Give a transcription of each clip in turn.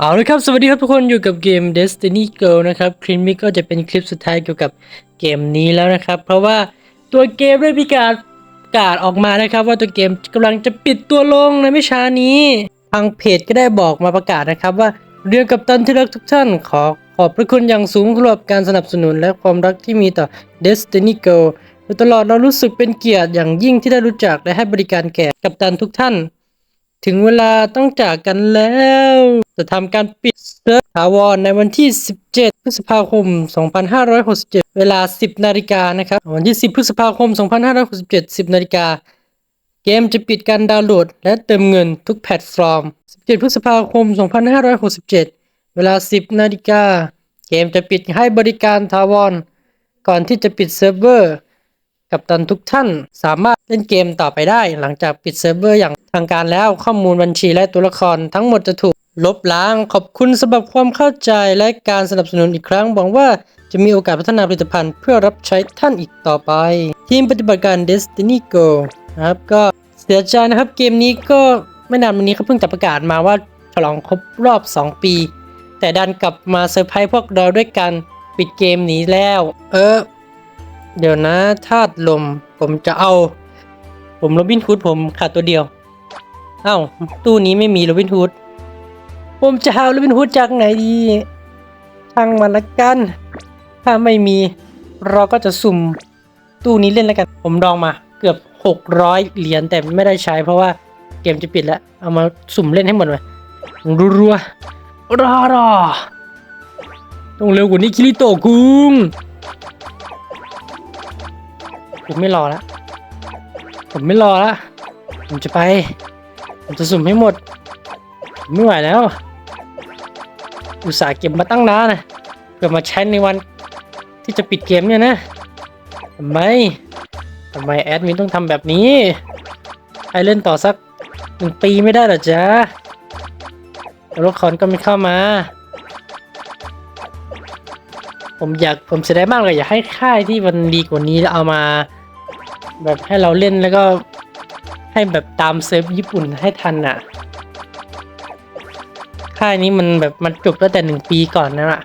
เอาละครับ สวัสดีครับทุกคนอยู่กับเกม Destiny Girl นะครับ คลิปนี้ก็จะเป็นคลิปสุดท้ายเกี่ยวกับเกมนี้แล้วนะครับ เพราะว่าตัวเกมได้มีการประกาศออกมานะครับ ว่าตัวเกมกำลังจะปิดตัวลงในไม่ช้านี้ ทางเพจก็ได้บอกมาประกาศนะครับ ว่าเรื่องกับตันที่รักทุกท่าน ขอขอบพระคุณอย่างสูงสำหรับการสนับสนุนและความรักที่มีต่อ Destiny Girl ตลอดเรารู้สึกเป็นเกียรติอย่างยิ่งที่ได้รู้จักและให้บริการแก่กัปตันทุกท่าน ถึงเวลาต้องจากกันแล้ว จะทำการปิดเซิร์ฟถาวรในวันที่ 17 พฤษภาคม 2567 เวลา 10 นาฬิกานะครับ วันที่ 10 พฤษภาคม 2567 10 นาฬิกา เกมจะปิดการดาวน์โหลด และเติมเงินทุกแพลตฟอร์ม 17 พฤษภาคม 2567 เวลา 10 นาฬิกา เกมจะปิดให้บริการถาวร ก่อนที่จะปิดเซิร์ฟเวอร์ กับตันทุกท่านสามารถเล่นเกมต่อไปได้ หลังจากปิดเซิร์ฟเวอร์อย่าง ทางการแล้วข้อมูลบัญชีและตัวละครทั้งหมดจะถูกลบล้างขอบคุณสำหรับความเข้าใจและการสนับสนุนอีกครั้งหวังว่าจะมีโอกาสพัฒนาผลิตภัณฑ์เพื่อรับใช้ท่านอีกต่อไป ทีมปฏิบัติการ Destiny Go นะครับก็เสียใจนะครับเกมนี้ก็ไม่นานมานี้เขาเพิ่งจะประกาศมาว่าฉลองครบรอบ 2 ปี แต่ดันกลับมาเซอร์ไพรส์พวกเราด้วยการปิดเกมหนีแล้ว เออ เดี๋ยวนะธาตุลมผมจะเอา ผมโรบินฮูดผมขาดตัวเดียว อ้าตู้นี้ไม่มีโรบินฮูดผมจะหาโรบินฮูดจากไหนดีช่างมันละกัน ถ้าไม่มีเราก็จะสุ่มตู้นี้เล่นแล้วกัน ผมลองมาเกือบ 600 เหรียญแต่ไม่ได้ใช้เพราะว่าเกมจะปิดแล้ว เอามาสุ่มเล่นให้หมดเลยรัวๆรอรอต้องเร็วกว่านี้คิริโตะคุงผมไม่รอแล้วผมไม่รอแล้วผมจะไป ผมจะสุ่มให้หมด ไม่ไหวแล้ว อุตส่าห์เก็บมาตั้งนานนะเพื่อมาใช้ในวันที่จะปิดเกมเนี่ยนะทำไมทำไมแอดมินต้องทำแบบนี้ให้เล่นต่อสักหนึ่งปีไม่ได้หรอจ๊ะตัวละครก็ไม่เข้ามา ผมอยากผมเสียดายมากเลยอยากให้ค่ายที่มันดีกว่านี้แล้วเอามา แบบให้เราเล่นแล้วก็ ให้แบบตามเซิฟญี่ปุ่นให้ทันอะ ค่ายนี้มันแบบมันจบตั้งแต่หนึ่งปีก่อนนะอะ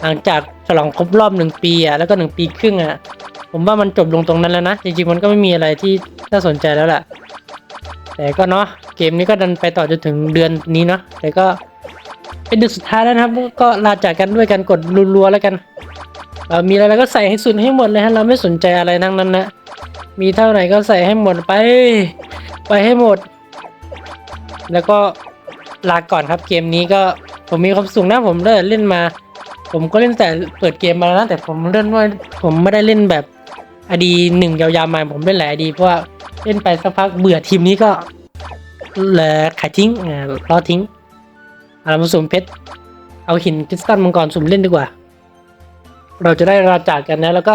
หลังจากฉลองครบรอบหนึ่งปีอะแล้วก็หนึ่งปีครึ่งอะ ผมว่ามันจบลงตรงนั้นแล้วนะ จริงๆมันก็ไม่มีอะไรที่น่าสนใจแล้วแหละแต่ก็เนาะเกมนี้ก็ดันไปต่อจนถึงเดือนนี้เนาะแต่ก็เป็นเดือนสุดท้ายแล้วนะครับ ก็ลาจากกันด้วยกันกดรัวๆแล้วกัน เรามีอะไรเราก็ใส่ให้สุดให้หมดเลยฮะเราไม่สนใจอะไรทั้งนั้นนะ มีเท่าไหร่ก็ใส่ให้หมดไป ไปให้หมด แล้วก็ลาก่อนครับเกมนี้ก็ผมมีความสุขนะผมได้เล่นมา ผมก็เล่นแต่เปิดเกมมาแล้วนะแต่ผมเล่นว่าผมไม่ได้เล่นแบบอดีหนึ่งยาวๆมาผมเล่นหลายอดีเพราะว่าเล่นไปสักพักเบื่อทีมนี้ก็เลยขายทิ้งอ่ารอทิ้งเอามาสุ่มเพชรเอาหินคริสตัลมังกรสุ่มเล่นดีกว่า เราจะได้ราจากกันนะแล้วก็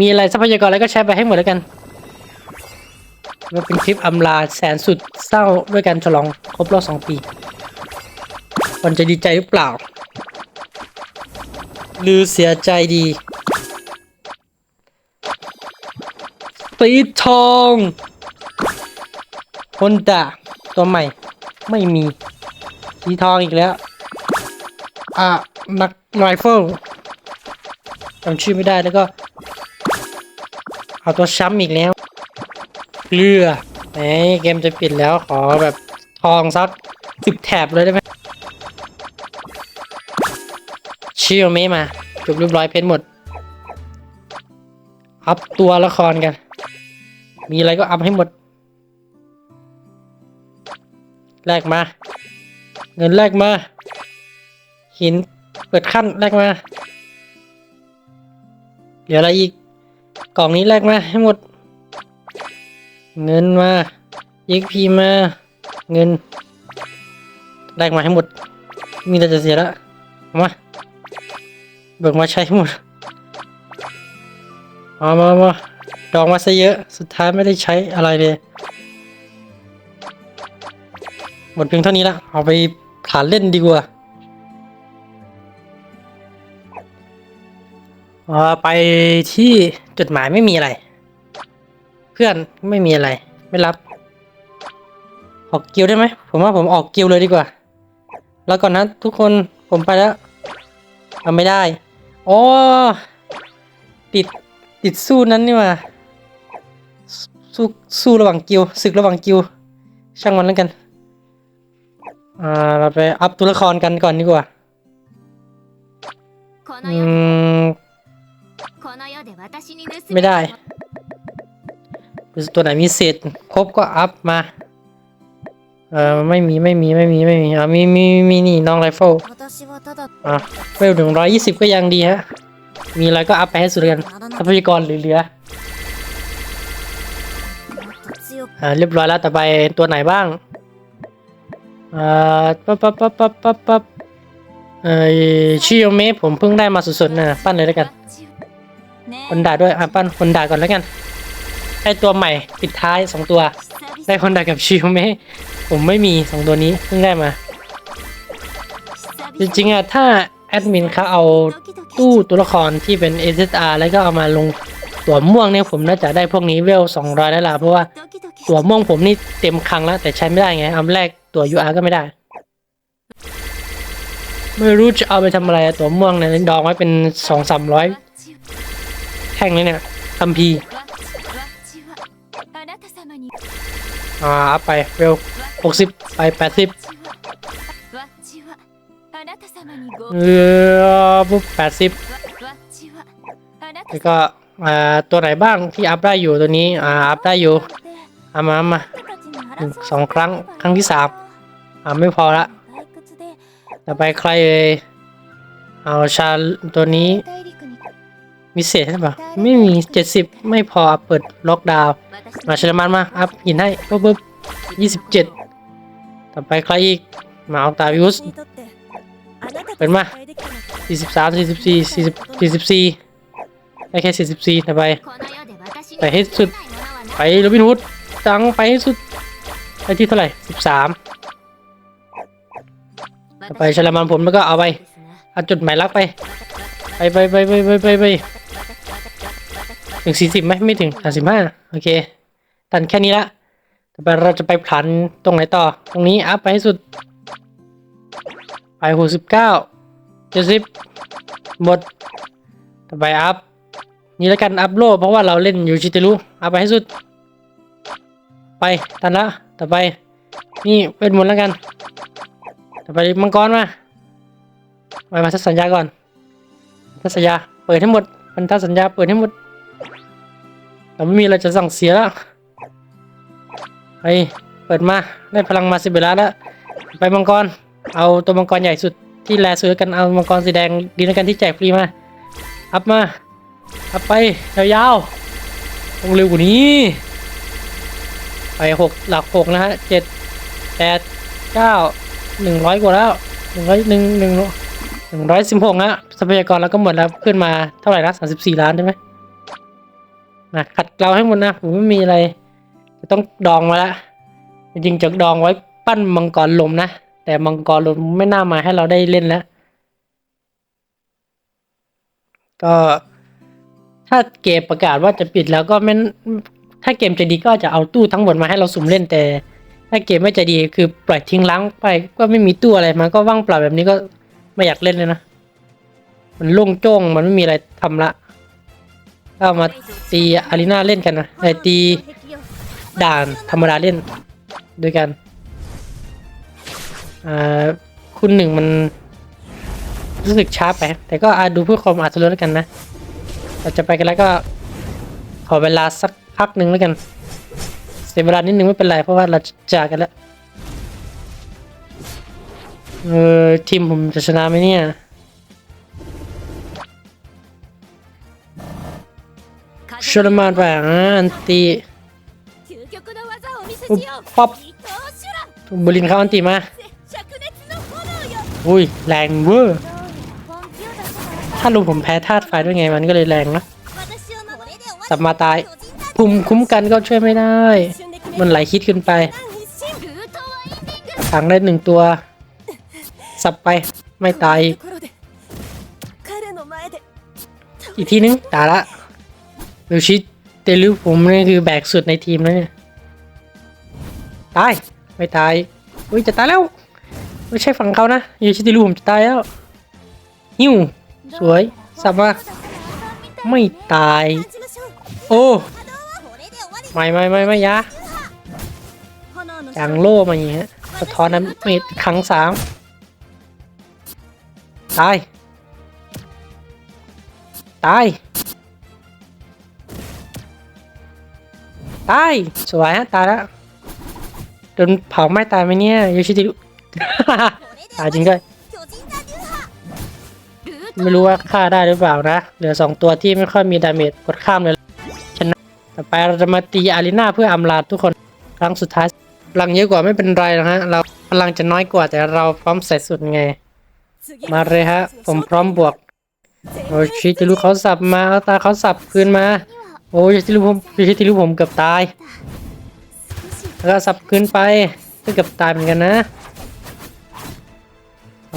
มีอะไรทรัพยากรอะไรก็ใช้ไปให้หมดแล้วกันว่าเป็นคลิปอำลาแสนสุดเศร้าด้วยการฉลองครบรอบสองปีคนจะดีใจหรือเปล่า หรือเสียใจดีสีทองคนด่าตัวใหม่ไม่มีสีทองอีกแล้ว อะนักไรเฟิลจำชื่อไม่ได้แล้วก็ เอาตัวช้ำอีกแล้วเกลือแหมเกมจะปิดแล้วขอแบบทองสักสิบแถบเลยได้ไหมเชื่อไหมมาจบเรียบร้อยเพชรหมด อัพตัวละครกัน มีอะไรก็อัพให้หมด แลกมา เงินแลกมา หินเปิดขั้นแลกมา เหลืออะไรอีก กล่องนี้แลกมาให้หมด เงินมายิกพีมา เงินแลกมาให้หมด มีแต่จะเสียล้วเอามาเบิกมาใช้หมดมามามาดองมาซะเยอะ สุดท้ายไม่ได้ใช้อะไรเลย หมดเพียงเท่านี้ละ เอาไปฐานเล่นดีกว่า เออไปที่จุดหมายไม่มีอะไร เพื่อนไม่มีอะไร ไม่รับ ออกกิลได้ไหมผมว่าผมออกกิลเลยดีกว่า แล้วก่อนนะทุกคนผมไปแล้วเอาไม่ได้โอ้ติดติดสู้นั้นนี่ว่าสู้สู้ระหว่างกิลศึกระหว่างกิลช่างมันแล้วกันอ่าเราไปอัพตัวละครกันก่อนดีกว่าอืม ไม่ได้ ตัวไหนมีเศษครบก็อัพมา เอ่อไม่มีไม่มีไม่มีไม่มีอะมีมีมีนี่น้องไรเฟิลอะเวลหนึ่งร้อยยี่สิบก็ยังดีฮะ มีอะไรก็อัพไปให้สุดกันทรัพยากรเหลืออ่าเรียบร้อยแล้วต่อไปตัวไหนบ้างเอ่อปั๊บปั๊บปั๊บปั๊บปั๊บปั๊บเอ่อชิโยเมะผมเพิ่งได้มาสุดๆนะปั้นเลยแล้วกัน คนด่าด้วยอะปั้นคนด่าก่อนแล้วกันให้ตัวใหม่ปิดท้ายสองตัว ได้คนด่ากับชิโยเมะผมไม่มีสองตัวนี้เพิ่งได้มา จริงๆอะถ้าแอดมินเขาเอาตู้ตัวละครที่เป็น SSR แล้วก็เอามาลงตัวม่วงเนี่ยผมน่าจะได้พวกนี้เวล200แล้วล่ะเพราะว่าตัวม่วงผมนี่เต็มครั้งแล้ว แต่ใช้ไม่ได้ไงเอาแรกตัว UR ก็ไม่ได้ ไม่รู้จะเอาไปทำอะไรอะตัวม่วงเนี่ยดองไว้เป็นสองสามร้อย แท่งนี้เนี่ยคัมพีอ่าอัพไปเวลหกสิบไปแปดสิบเออปุ๊บแปดสิบแล้วก็อ่าตัวไหนบ้างที่อัพได้อยู่ตัวนี้อ่าอัพได้อยู่เอามามาหาสองครั้งครั้งที่สามอ่าไม่พอละต่อไปใครเลยเอาชาตัวนี้ มีเศษใช่ปะไม่มีเจ็ดสิบไม่พอเปิดล็อกดาวน์มาชลมันมา อัพหินให้ปุ๊บปุ๊บยี่สิบเจ็ดต่อไปใครอีก มาเอาตาวิวส์เป็นมาสี่สิบสามสี่สิบสี่สี่สิบสี่ไม่ได้แค่สี่สิบสี่ต่อไปไปให้สุด ไปลูบินฮูดจังไปให้สุดไปที่เท่าไหร่สิบสามต่อไปชลมันผลมันก็เอาไปเอาจุดหมายลักไป ไปไปไปไปไปไป ถึงสี่สิบไหมไม่ถึงสามสิบห้าโอเค ตันแค่นี้ละต่อไปเราจะไปผลันตรงไหนต่อ ตรงนี้อัพไปให้สุด ไปหกสิบเก้าเจ็ดสิบหมด ต่อไปอัพนี่แล้วกันอัพโลเพราะว่าเราเล่นอยู่ชิติรุอัพไปให้สุด ไปตันละ ต่อไป นี่เวทมนต์แล้วกัน ต่อไปมังกรมาไปมาทัศสัญญาก่อนพันธสัญญาเปิดให้หมดพันธสัญญาเปิดให้หมด เราไม่มีอะไรจะสั่งเสียแล้วไปเปิดมาได้พลังมาสิบเวลาแล้วไปมังกร เอาตัวมังกรใหญ่สุดที่แลซื้อกันเอามังกรสีแดงดีแล้วกันที่แจกฟรีมาอัพมาอัพไปยาวๆต้องเร็วกว่านี้ ไปหกหลักหกนะฮะเจ็ดแปดเก้าหนึ่งร้อยกว่าแล้วหนึ่งร้อยหนึ่งหนึ่งหนึ่งร้อยสิบหกฮะทรัพยากรเราก็หมดแล้วขึ้นมาเท่าไหร่นะสามสิบสี่ล้านใช่ไหมะขัดเราให้หมดนะผมไม่มีอะไร จะต้องดองมาละจริงจะดองไว้ปั้นมังกรลมนะ แต่มังกรลมไม่น่ามาให้เราได้เล่นแล้ว ก็ถ้าเกมประกาศว่าจะปิดแล้วก็ไม่ถ้าเกมจะดีก็จะเอาตู้ทั้งหมดมาให้เราสุ่มเล่นแต่ ถ้าเกมไม่จะดีคือปล่อยทิ้งล้างไป ก็ไม่มีตู้อะไรมาก็ว่างเปล่าแบบนี้ก็ไม่อยากเล่นเลยนะ มันโล่งโจ้งมันไม่มีอะไรทำละ เอามาตีอารีนาเล่นกันนะไอตีด่านธรรมดาเล่นด้วยกันคุณหนึ่งมันรู้สึกช้าไป แต่ก็อาดูเพื่อความอาจจะรู้แล้วกันนะเราจะไปกันแล้วก็ขอเวลาสักพักหนึ่งแล้วกัน เสียเวลานิดนึงไม่เป็นไรเพราะว่าเราจากกันแล้ว เออทีมผมจะชนะไหมเนี่ย ชลมานแหวงอันตีป๊อปบุลินเข้าอันตีมาอุ้ยแรงเวอร์ถ้าลุงผมแพ้ธาตุไฟด้วยไงมันก็เลยแรงนะสับมาตายภูมิคุ้มกันก็ช่วยไม่ได้ มันไหลคิดขึ้นไปขังได้หนึ่งตัว สับไปไม่ตายอีกทีนึงตายละ ลูชิเตลูวผมนี่คือแบกสุดในทีมแล้วเนี่ย ตาย ไม่ตายอุ้ยจะตายแล้ว ไม่ใช่ฝั่งเขานะลูชิเตลูวผมจะตายแล้วหิวสวยสับมาไม่ตาย โอ้ไม่ไม่ไม่ไม่ยย่างโล่มาอย่างเงี้ยสะท้อนน้ำเม็ดครั้งสามตาย ตาย ตายสวยฮะตายแล้วโดนเผาไหม้ตายไหมเนี่ยยูชิติรุ ตายจริงด้วยไม่รู้ว่าฆ่าได้หรือเปล่านะเหลือสองตัวที่ไม่ค่อยมีดาเมจกดข้ามเลยชนะต่อไปเราจะมาตีอารีนาเพื่ออำลาทุกคนครั้งสุดท้ายพลังเยอะกว่าไม่เป็นไรนะฮะเราพลังจะน้อยกว่าแต่เราพร้อมใส่สุดไง มาเลยฮะ ผมพร้อมบวกโอชิจะรู้เขาสับมาเอาตาเขาสับคืนมา โอ้ยที่ลูกผมที่ลูกผมเกือบตาย แล้วก็สับขึ้นไปก็เกือบตายเหมือนกันนะ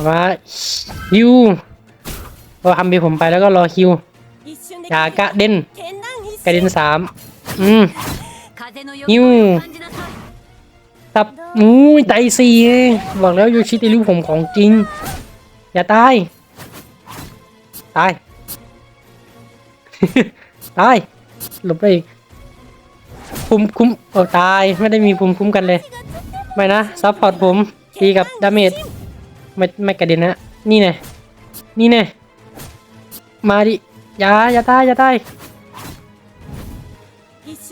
มาฮิวราทำบีผมไปแล้วก็รอฮิวอยากระเด็นกระเด็นสามอืมฮิวตับมูไตสี่บอกแล้วยูชิติลูกผมของจริง อย่าตาย ตาย ตาย หลบได้อีกภูมิคุ้มโอ้ตายไม่ได้มีภูมิคุ้มกันเลยไม่นะซัพพอร์ตผมตีกับดาเมจไม่ไม่กระเด็นนะนี่ไงนี่ไงมาดิอย่าอย่าตายอย่าตาย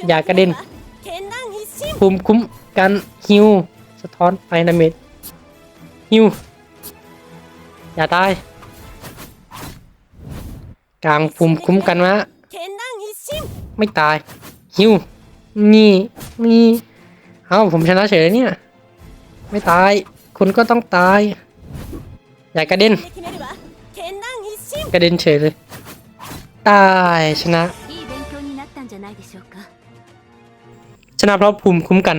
อย่ากระเด็นภูมิคุ้มกันฮิวสะท้อนไฟดาเมจฮิวอย่าตายกลางภูมิคุ้มกันวะ ไม่ตายฮิวนี่นี่เอ้าผมชนะเฉยเลยเนี่ย ไม่ตาย คุณก็ต้องตาย อย่ากระเด็น กระเด็นเฉยเลย ตายชนะ ชนะเพราะภูมิคุ้มกัน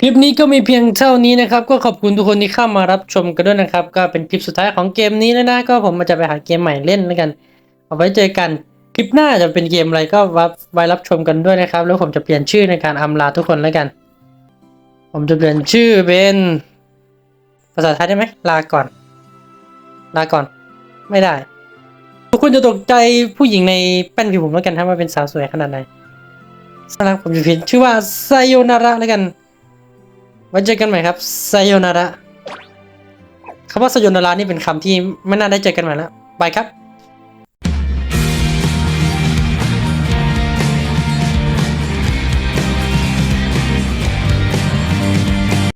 คลิปนี้ก็มีเพียงเท่านี้นะครับ ก็ขอบคุณทุกคนที่เข้ามารับชมกันด้วยนะครับ ก็เป็นคลิปสุดท้ายของเกมนี้แล้วนะ ก็ผมจะไปหาเกมใหม่เล่นแล้วกัน เอาไว้เจอกันคลิปหน้าจะเป็นเกมอะไรก็ไว้รับชมกันด้วยนะครับ แล้วผมจะเปลี่ยนชื่อในการอำลาทุกคนแล้วกัน ผมจะเปลี่ยนชื่อเป็นภาษาไทยได้ไหมลาก่อน ลาก่อน ไม่ได้ ทุกคนจะตกใจผู้หญิงในแป้นผิวผมแล้วกันถ้าว่าเป็นสาวสวยขนาดไหนสำหรับผมจะเปลี่ยนชื่อว่าไซโยนาระแล้วกันไว้เจอกันใหม่ครับไซโยนาระคำว่าไซโยนาระนี่เป็นคำที่ไม่น่าได้เจอกันใหม่แล้วบายครับ